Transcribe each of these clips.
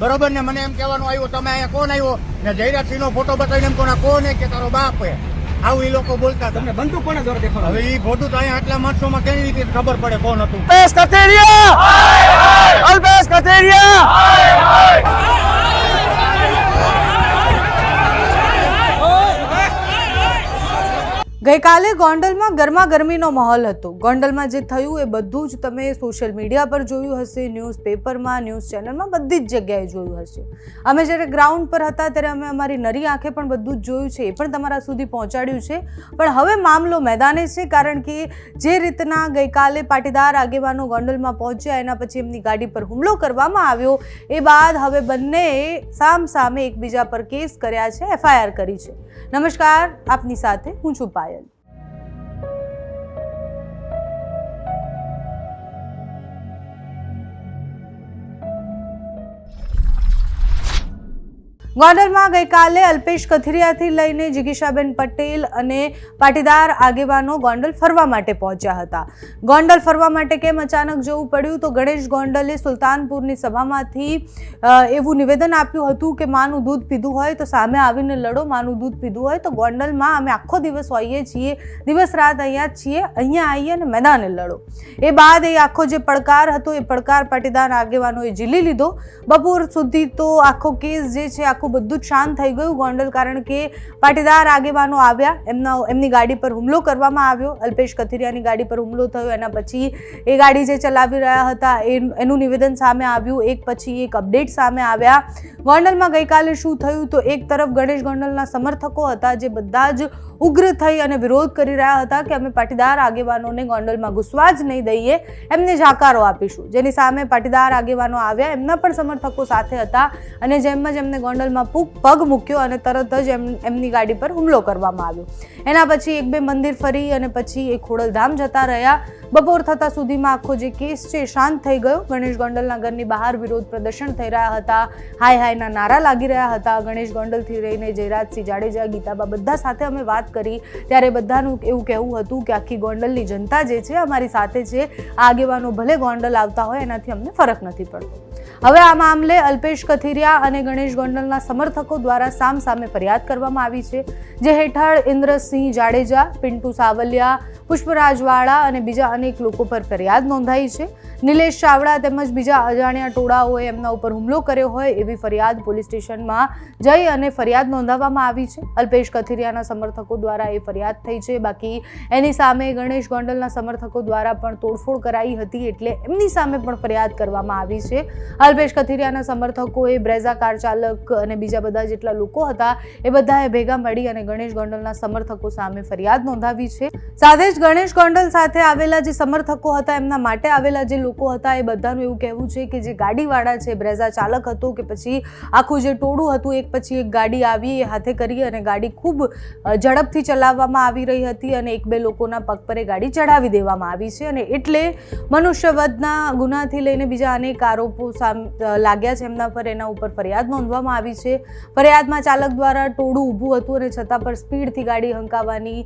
બરોબર ને મને એમ કહેવાનું આવ્યું તમે અહીંયા કોણ આવ્યો? ને જયરાજસિંહ નો ફોટો બતાવીને એમ કોને કોણ કે તારો બાપ હે. આવું એ લોકો બોલતા તમને બંદૂક કોને દ્વારા દેખાડો? હવે એ ફોટો તો અહીંયા આટલા માણસોમાં કેવી રીતે ખબર પડે કોણ હતું? અલ્પેશ કથેરિયા! અલ્પેશ કથેરિયા! ગઈકાલે ગોંડલમાં ગરમા ગરમીનો માહોલ હતો. ગોંડલમાં જે થયું એ બધું જ તમે સોશિયલ મીડિયા પર જોયું હશે, ન્યૂઝ પેપરમાં, ન્યૂઝ ચેનલમાં બધી જ જગ્યાએ જોયું હશે. અમે જ્યારે ગ્રાઉન્ડ પર હતા ત્યારે અમે અમારી નરી આંખે પણ બધું જ જોયું છે, એ પણ તમારા સુધી પહોંચાડ્યું છે. પણ હવે મામલો મેદાને છે કારણ કે જે રીતના ગઈકાલે પાટીદાર આગેવાનો ગોંડલમાં પહોંચ્યા, એના પછી એમની ગાડી પર હુમલો કરવામાં આવ્યો, એ બાદ હવે બંનેએ સામ સામે એકબીજા પર કેસ કર્યા છે, એફઆઈઆર કરી છે. નમસ્કાર, આપની સાથે હું છું પાયલ. ગોંડલમાં ગઈકાલે અલ્પેશ કથિરિયાથી લઈને જિગીશાબેન પટેલ અને પાટીદાર આગેવાનો ગોંડલ ફરવા માટે પહોંચ્યા હતા. ગોંડલ ફરવા માટે કેમ અચાનક જવું પડ્યું? તો ગણેશ ગોંડલે સુલતાનપુરની સભામાંથી એવું નિવેદન આપ્યું હતું કે માનું દૂધ પીધું હોય તો સામે આવીને લડો, માનું દૂધ પીધું હોય તો ગોંડલમાં અમે આખો દિવસ હોઈએ છીએ, દિવસ રાત અહીંયા છીએ, અહીંયા આવીએ અને મેદાને લડો. એ બાદ એ આખો જે પડકાર હતો, એ પડકાર પાટીદાર આગેવાનોએ ઝીલી લીધો. બપોર સુધી તો આખો કેસ જે છે, આખું બધું જ શાંત થઈ ગયું. ગોંડલ કારણ કે પાટીદાર આગેવાનો આવ્યા. એમના, એમની ગાડી પર હુમલો કરવામાં આવ્યો. અલ્પેશ કથિરિયાની ગાડી પર હુમલો થયો. એના પછી એ ગાડી જે ચલાવી રહ્યા હતા એનું નિવેદન સામે આવ્યું. એક પછી એક અપડેટ સામે આવ્યા. ગોંડલમાં ગઈકાલે શું થયું તો એક તરફ ગણેશ ગોંડલના સમર્થકો હતા, જે બધા જ ઉગ્ર થઈ અને વિરોધ કરી રહ્યા હતા કે અમે પાટીદાર આગેવાનોને ગોંડલમાં ઘૂસવા જ નહીં દઈએ, એમને જાકારો આપીશું. જેની સામે પાટીદાર આગેવાનો આવ્યા, એમના પણ સમર્થકો સાથે હતા અને જેમ જ એમને ગોંડલમાં પૂગ પગ મૂક્યો અને તરત જ એમ, એમની ગાડી પર હુમલો કરવામાં આવ્યો. એના પછી એક બે મંદિર ફરી અને પછી એ ખોડલધામ જતા રહ્યા. બપોર થતા સુધીમાં આખો જે કેસ છે શાંત થઈ ગયો. ગણેશ ગોંડલના ઘરની બહાર વિરોધ પ્રદર્શન થઈ રહ્યા હતા. હાય હાયના નારા લાગી રહ્યા હતા. ગણેશ ગોંડલથી રહીને જયરાજસિંહ જાડેજા, ગીતાબા બધા સાથે અમે વાત કરી. ત્યારે બધાનું એવું કહેવું હતું કે આખી ગોંડલની જનતા જે છે, અમારી સાથે છે આગેવાનો ભલે ગોંડલ આવતા હોય, એનાથી અમને ફરક નથી પડતો. હવે આ મામલે અલ્પેશ કથિરિયા અને ગણેશ ગોંડલના સમર્થકો દ્વારા સામ સામે ફરિયાદ કરવામાં આવી છે, જે હેઠળ ઇન્દ્રસિંહ જાડેજા, પિન્ટુ સાવલિયા પુષ્પરાજવાળા અને બીજા અનેક લોકો પર ફરિયાદ નોંધાઈ છે. નિલેશ ચાવડા તેમજ બીજા અજાણ્યા ટોળાઓએ એમના ઉપર હુમલો કર્યો હોય એવી ફરિયાદ પોલીસ સ્ટેશનમાં જઈ અને ફરિયાદ નોંધાવવામાં આવી છે. અલ્પેશ કથિરિયાના સમર્થકો દ્વારા એ ફરિયાદ થઈ છે. બાકી એની સામે ગણેશ ગોંડલના સમર્થકો દ્વારા પણ તોડફોડ કરાઈ હતી એટલે એમની સામે પણ ફરિયાદ કરવામાં આવી છે. અલ્પેશ કથિરિયાના સમર્થકોએ બ્રેઝા કાર ચાલક અને બીજા બધા જેટલા લોકો હતા, એ બધાએ ભેગા મળી અને ગણેશ ગોંડલના સમર્થકો સામે ફરિયાદ નોંધાવી છે. સાથે જ ગણેશ ગોંડલ સાથે આવેલા જે સમર્થકો હતા, એમના માટે આવેલા જે લોકો હતા, એ બધાનું એવું કહેવું છે કે જે ગાડીવાળા છે, બ્રેઝા ચાલક હતો કે પછી આખું જે ટોળું હતું, એક પછી એક ગાડી આવી, એ હાથે કરી અને ગાડી ખૂબ ઝડપથી ચલાવવામાં આવી રહી હતી અને એક બે લોકોના પગ પર એ ગાડી ચડાવી દેવામાં આવી છે અને એટલે મનુષ્યવધના ગુનાથી લઈને બીજા અનેક આરોપો સામ લાગ્યા છે એમના પર, એના ઉપર ફરિયાદ નોંધવામાં આવી છે. ફરિયાદમાં ચાલક દ્વારા ટોળું ઊભું હતું અને છતાં પણ સ્પીડથી ગાડી હંકાવવાની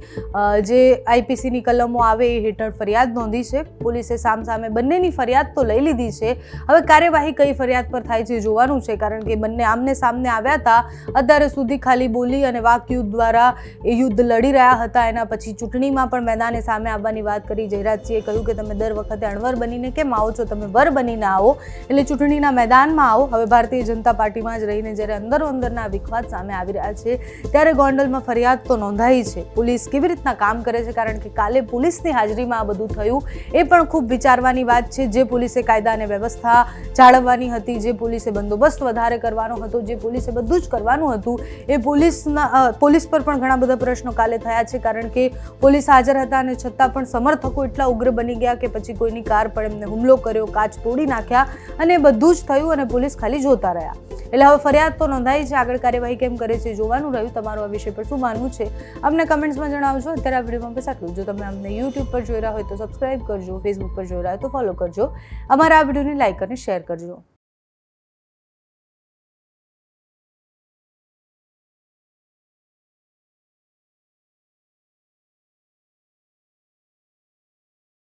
જે આઈપીસીની કલમો આવે એ હેઠળ ફરિયાદ નોંધી છે. પોલીસે સામ સામે બંનેની ફરિયાદ તો લઈ લીધી છે. હવે કાર્યવાહી કઈ ફરિયાદ પર થાય છે જોવાનું છે, કારણ કે બંને આમને સામને આવ્યા હતા. અત્યારે સુધી ખાલી બોલી અને વાકયુદ્ધ દ્વારા એ યુદ્ધ લડી રહ્યા હતા. એના પછી ચૂંટણીમાં પણ મેદાને સામે આવવાની વાત કરી જયરાજસિંહે કહ્યું કે તમે દર વખતે અણવર બનીને કેમ આવો છો? તમે વર બનીને આવો. એટલે ચૂંટણીના મેદાનમાં આવો. હવે ભારતીય જનતા પાર્ટીમાં જ રહીને જ્યારે અંદરો અંદરના વિખવાદ સામે આવી રહ્યા છે, ત્યારે ગોંડલમાં ફરિયાદ તો નોંધાઈ છે. પોલીસ કેવી રીતના કામ કરે છે? કારણ કે કાલે પોલીસની હાજરીમાં આ બધું થયું. એ પણ ખૂબ વિચારવાની વાત છે. જે પોલીસે કાયદા અને વ્યવસ્થા જાળવવાની હતી, જે પોલીસે બંદોબસ્ત વધારે કરવાનો હતો, જે પોલીસે બધું જ કરવાનું હતું, એ પોલીસના પોલીસ પર પણ ઘણા બધા પ્રશ્નો કાલે થયા છે. કારણ કે પોલીસ હાજર હતા અને છતાં પણ સમર્થકો એટલા ઉગ્ર બની ગયા કે પછી કોઈની કાર પર એમને હુમલો કર્યો, કાચ તોડી નાખ્યા અને એ બધું જ થયું અને પોલીસ ખાલી જોતા રહ્યા. એટલે હવે ફરિયાદ તો નોંધાઈ છે, આગળ કાર્યવાહી કેમ કરે છે, જોવાનું રહ્યું તમારું આ વિષય પર શું માનવું છે, અમને કમેન્ટ્સમાં જણાવજો. અત્યારે આ વિડીયોમાં બસ આટલું જો. તમે અમને યુટ્યુબ પર જોઈ રહ્યા હોય તો સબસ્ક્રાઇબ કરજો ફેસબુક પર જોઈ રહ્યા હોય તો ફોલો કરજો. અમારા આ વિડીયોને લાઇક અને શેર કરજો.